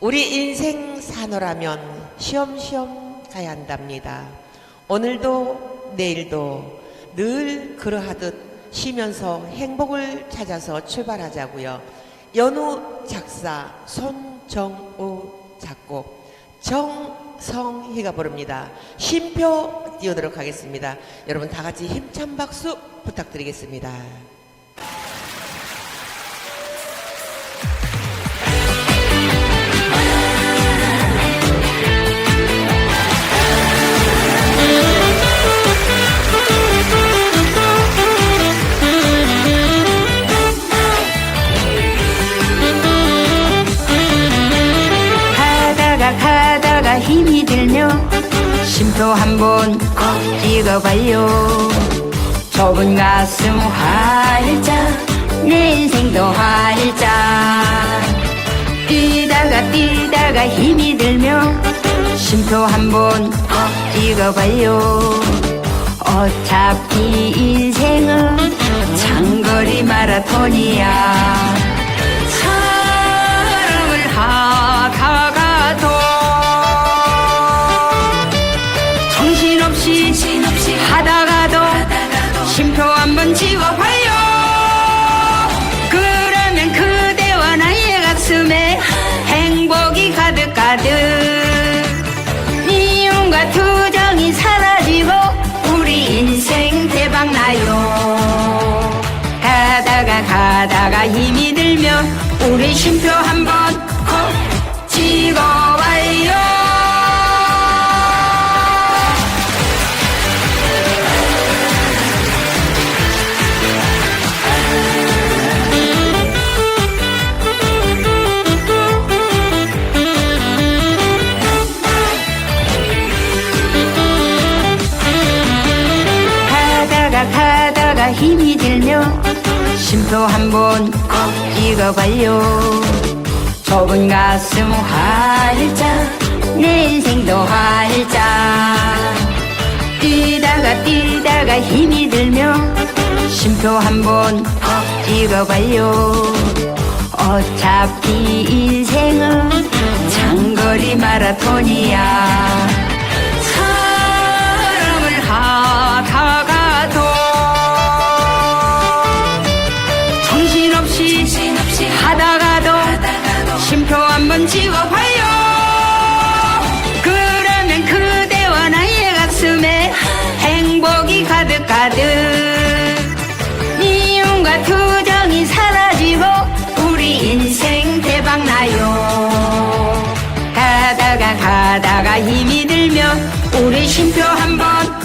우리 인생 사노라면 쉬엄쉬엄 가야 한답니다. 오늘도 내일도 늘 그러하듯 쉬면서 행복을 찾아서 출발하자고요. 연우 작사, 손정우 작곡, 정성희가 부릅니다. 쉼표 띄우도록 하겠습니다. 여러분 다 같이 힘찬 박수 부탁드리겠습니다. 힘이 들며 쉼표 한번 꼭 찍어봐요. 좁은 가슴 활짝 내 인생도 활짝. 뛰다가 뛰다가 힘이 들며 쉼표 한번 꼭 찍어봐요. 어차피 인생은 장거리 마라톤이야 찍어봐요. 그러면 그대와 나의 가슴에 행복이 가득가득. 미움과 투정이 사라지고 우리 인생 대박나요. 가다가 가다가 힘이 들면 우리 쉼표 한번 콕 찍어 가다가 힘이 들며 쉼표 한번 꼭 찍어봐요. 좁은 가슴 활짝 내 인생도 활짝. 뛰다가 뛰다가 힘이 들며 쉼표 한번 꼭 찍어봐요. 어차피 인생은 장거리 마라톤이야 찍어봐요. 그러면 그대와 나의 가슴에 행복이 가득가득. 미움과 투정이 사라지고 우리 인생 대박나요. 가다가 가다가 힘이 들면 우리 쉼표 한번